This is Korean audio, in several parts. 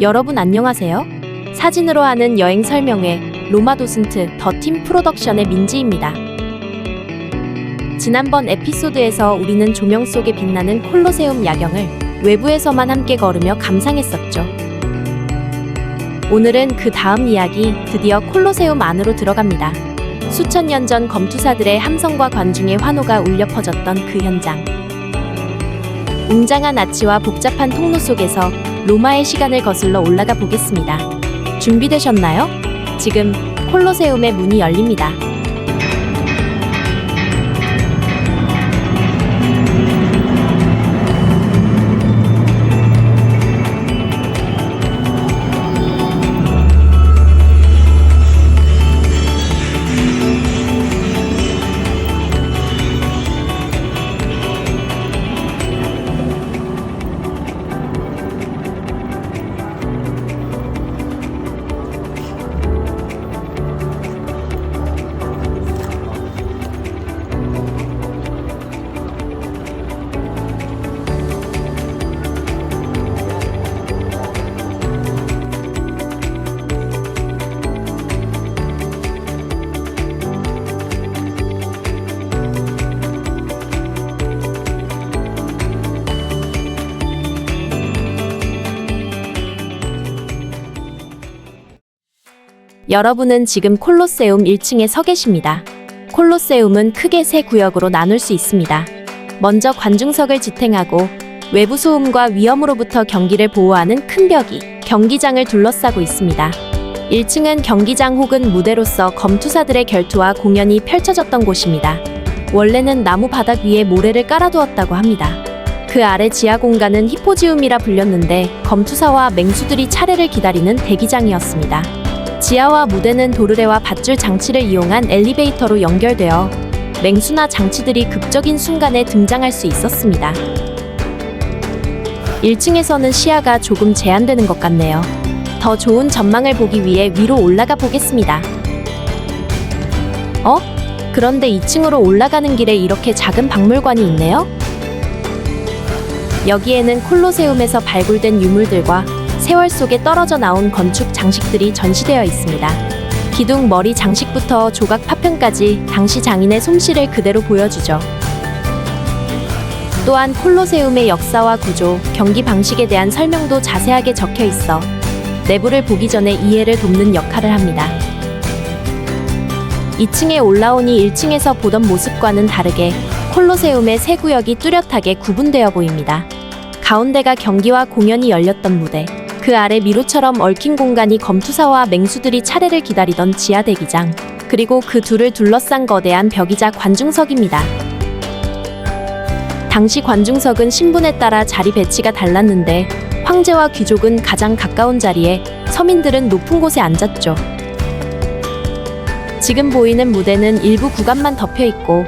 여러분 안녕하세요. 사진으로 하는 여행 설명회 로마 도슨트 더 팀 프로덕션의 민지입니다. 지난번 에피소드에서 우리는 조명 속에 빛나는 콜로세움 야경을 외부에서만 함께 걸으며 감상했었죠. 오늘은 그 다음 이야기 드디어 콜로세움 안으로 들어갑니다. 수천 년 전 검투사들의 함성과 관중의 환호가 울려 퍼졌던 그 현장. 웅장한 아치와 복잡한 통로 속에서 로마의 시간을 거슬러 올라가 보겠습니다. 준비되셨나요? 지금 콜로세움의 문이 열립니다. 여러분은 지금 콜로세움 1층에 서 계십니다. 콜로세움은 크게 세 구역으로 나눌 수 있습니다. 먼저 관중석을 지탱하고 외부 소음과 위험으로부터 경기를 보호하는 큰 벽이 경기장을 둘러싸고 있습니다. 1층은 경기장 혹은 무대로서 검투사들의 결투와 공연이 펼쳐졌던 곳입니다. 원래는 나무 바닥 위에 모래를 깔아두었다고 합니다. 그 아래 지하 공간은 히포지움이라 불렸는데 검투사와 맹수들이 차례를 기다리는 대기장이었습니다. 지하와 무대는 도르래와 밧줄 장치를 이용한 엘리베이터로 연결되어 맹수나 장치들이 극적인 순간에 등장할 수 있었습니다. 1층에서는 시야가 조금 제한되는 것 같네요. 더 좋은 전망을 보기 위해 위로 올라가 보겠습니다. 어? 그런데 2층으로 올라가는 길에 이렇게 작은 박물관이 있네요? 여기에는 콜로세움에서 발굴된 유물들과 세월 속에 떨어져 나온 건축 장식들이 전시되어 있습니다. 기둥 머리 장식부터 조각 파편까지 당시 장인의 솜씨를 그대로 보여주죠. 또한 콜로세움의 역사와 구조, 경기 방식에 대한 설명도 자세하게 적혀 있어 내부를 보기 전에 이해를 돕는 역할을 합니다. 2층에 올라오니 1층에서 보던 모습과는 다르게 콜로세움의 세 구역이 뚜렷하게 구분되어 보입니다. 가운데가 경기와 공연이 열렸던 무대, 그 아래 미로처럼 얽힌 공간이 검투사와 맹수들이 차례를 기다리던 지하 대기장, 그리고 그 둘을 둘러싼 거대한 벽이자 관중석입니다. 당시 관중석은 신분에 따라 자리 배치가 달랐는데 황제와 귀족은 가장 가까운 자리에 서민들은 높은 곳에 앉았죠. 지금 보이는 무대는 일부 구간만 덮여 있고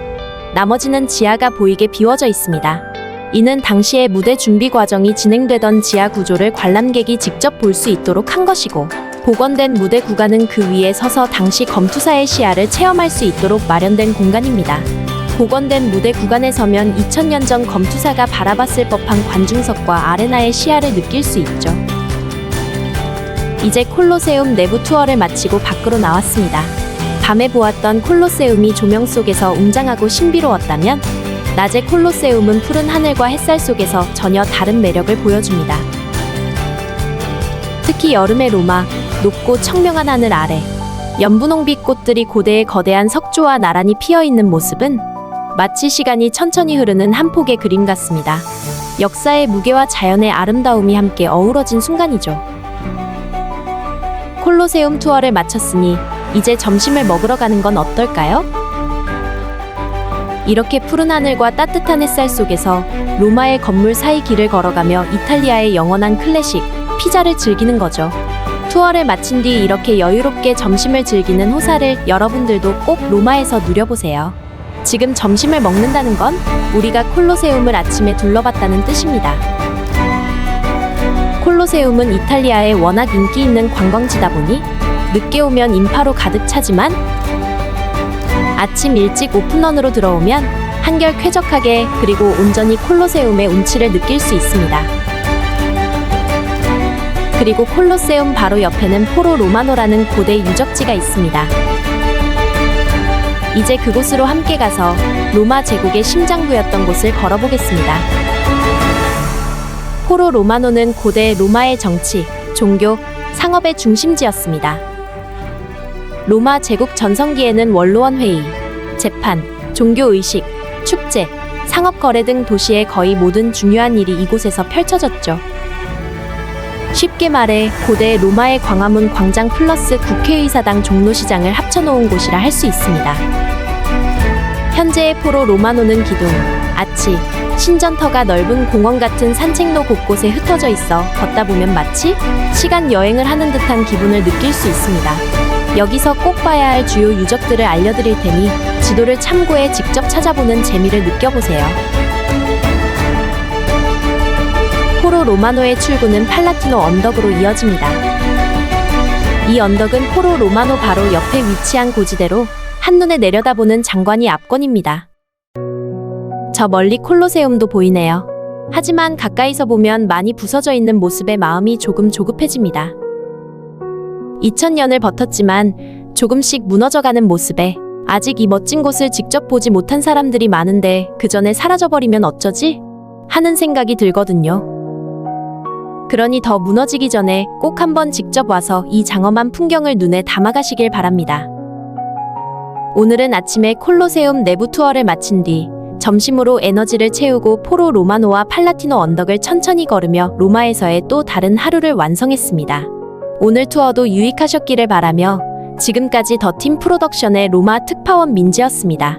나머지는 지하가 보이게 비워져 있습니다. 이는 당시의 무대 준비 과정이 진행되던 지하 구조를 관람객이 직접 볼 수 있도록 한 것이고 복원된 무대 구간은 그 위에 서서 당시 검투사의 시야를 체험할 수 있도록 마련된 공간입니다. 복원된 무대 구간에 서면 2000년 전 검투사가 바라봤을 법한 관중석과 아레나의 시야를 느낄 수 있죠. 이제 콜로세움 내부 투어를 마치고 밖으로 나왔습니다. 밤에 보았던 콜로세움이 조명 속에서 웅장하고 신비로웠다면 낮에 콜로세움은 푸른 하늘과 햇살 속에서 전혀 다른 매력을 보여줍니다. 특히 여름의 로마, 높고 청명한 하늘 아래 연분홍빛 꽃들이 고대의 거대한 석조와 나란히 피어 있는 모습은 마치 시간이 천천히 흐르는 한 폭의 그림 같습니다. 역사의 무게와 자연의 아름다움이 함께 어우러진 순간이죠. 콜로세움 투어를 마쳤으니 이제 점심을 먹으러 가는 건 어떨까요? 이렇게 푸른 하늘과 따뜻한 햇살 속에서 로마의 건물 사이 길을 걸어가며 이탈리아의 영원한 클래식 피자를 즐기는 거죠. 투어를 마친 뒤 이렇게 여유롭게 점심을 즐기는 호사를 여러분들도 꼭 로마에서 누려보세요. 지금 점심을 먹는다는 건 우리가 콜로세움을 아침에 둘러봤다는 뜻입니다. 콜로세움은 이탈리아의 워낙 인기 있는 관광지다 보니 늦게 오면 인파로 가득 차지만 아침 일찍 오픈런으로 들어오면 한결 쾌적하게 그리고 온전히 콜로세움의 운치를 느낄 수 있습니다. 그리고 콜로세움 바로 옆에는 포로 로마노라는 고대 유적지가 있습니다. 이제 그곳으로 함께 가서 로마 제국의 심장부였던 곳을 걸어보겠습니다. 포로 로마노는 고대 로마의 정치, 종교, 상업의 중심지였습니다. 로마 제국 전성기에는 원로원 회의, 재판, 종교 의식, 축제, 상업 거래 등 도시의 거의 모든 중요한 일이 이곳에서 펼쳐졌죠. 쉽게 말해 고대 로마의 광화문 광장 플러스 국회의사당 종로시장을 합쳐놓은 곳이라 할 수 있습니다. 현재의 포로 로마노는 기둥, 아치, 신전터가 넓은 공원 같은 산책로 곳곳에 흩어져 있어 걷다 보면 마치 시간 여행을 하는 듯한 기분을 느낄 수 있습니다. 여기서 꼭 봐야 할 주요 유적들을 알려드릴 테니 지도를 참고해 직접 찾아보는 재미를 느껴보세요. 포로 로마노의 출구는 팔라티노 언덕으로 이어집니다. 이 언덕은 포로 로마노 바로 옆에 위치한 고지대로 한눈에 내려다보는 장관이 압권입니다. 저 멀리 콜로세움도 보이네요. 하지만 가까이서 보면 많이 부서져 있는 모습에 마음이 조금 조급해집니다. 2000년을 버텼지만 조금씩 무너져가는 모습에 아직 이 멋진 곳을 직접 보지 못한 사람들이 많은데 그 전에 사라져버리면 어쩌지? 하는 생각이 들거든요. 그러니 더 무너지기 전에 꼭 한번 직접 와서 이 장엄한 풍경을 눈에 담아가시길 바랍니다. 오늘은 아침에 콜로세움 내부 투어를 마친 뒤 점심으로 에너지를 채우고 포로 로마노와 팔라티노 언덕을 천천히 걸으며 로마에서의 또 다른 하루를 완성했습니다. 오늘 투어도 유익하셨기를 바라며 지금까지 더 팀 프로덕션의 로마 특파원 민지였습니다.